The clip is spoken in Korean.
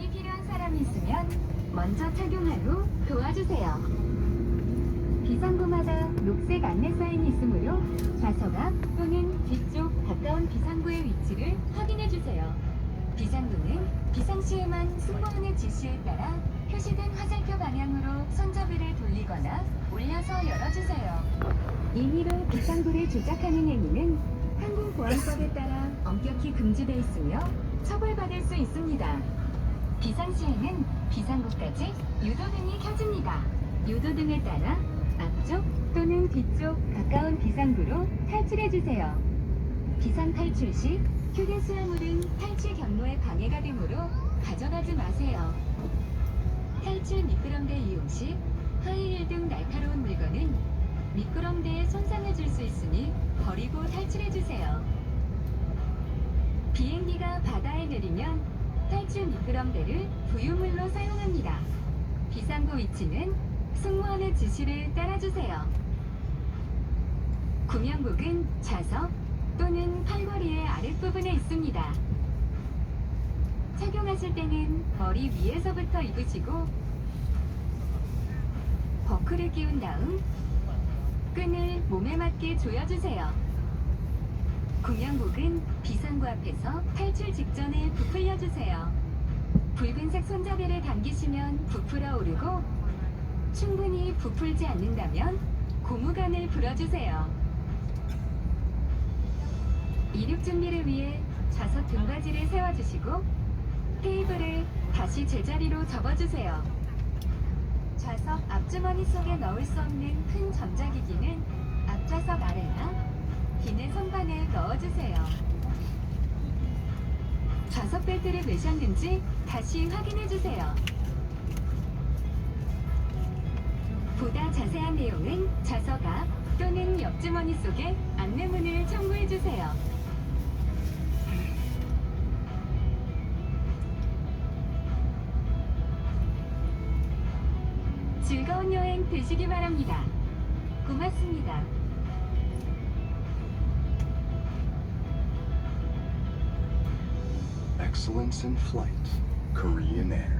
도움이 필요한 사람이 있으면 먼저 착용한 후 도와주세요. 비상구마다 녹색 안내 사인이 있으므로 좌석 앞 또는 뒤쪽 가까운 비상구의 위치를 확인해 주세요. 비상구는 비상시에만 승무원의 지시에 따라 표시된 화살표 방향으로 손잡이를 돌리거나 올려서 열어주세요. 임의로 비상구를 조작하는 행위는 항공보안법에 따라 엄격히 금지되어 있으며 처벌받을 수 있습니다. 비상시에는 비상구까지 유도등이 켜집니다. 유도등에 따라 앞쪽 또는 뒤쪽 가까운 비상구로 탈출해주세요. 비상 탈출 시 휴게 수화물은 탈출 경로에 방해가 되므로 가져가지 마세요. 탈출 미끄럼대 이용 시 하이힐 등 날카로운 물건은 미끄럼대에 손상을 줄 수 있으니 버리고 탈출해주세요. 비행기가 바다에 내리면 탈출 미끄럼대를 부유물로 사용합니다. 비상구 위치는 승무원의 지시를 따라주세요. 구명복은 좌석 또는 팔걸이의 아랫부분에 있습니다. 착용하실 때는 머리 위에서부터 입으시고 버클을 끼운 다음 끈을 몸에 맞게 조여주세요. 구명복은 비상구 앞에서 탈출 직전에 부풀려주세요. 붉은색 손잡이를 당기시면 부풀어 오르고 충분히 부풀지 않는다면 고무관을 불어주세요. 이륙 준비를 위해 좌석 등받이를 세워주시고 테이블을 다시 제자리로 접어주세요. 좌석 앞주머니 속에 넣을 수 없는 큰 전자기기는 앞좌석 아래나 기내 선반에 넣어주세요. 좌석 벨트를 매셨는지 다시 확인해주세요. 보다 자세한 내용은 좌석 앞 또는 옆주머니 속에 안내문을 첨부해주세요. 즐거운 여행 되시기 바랍니다. 고맙습니다. Excellence in flight. Korean Air.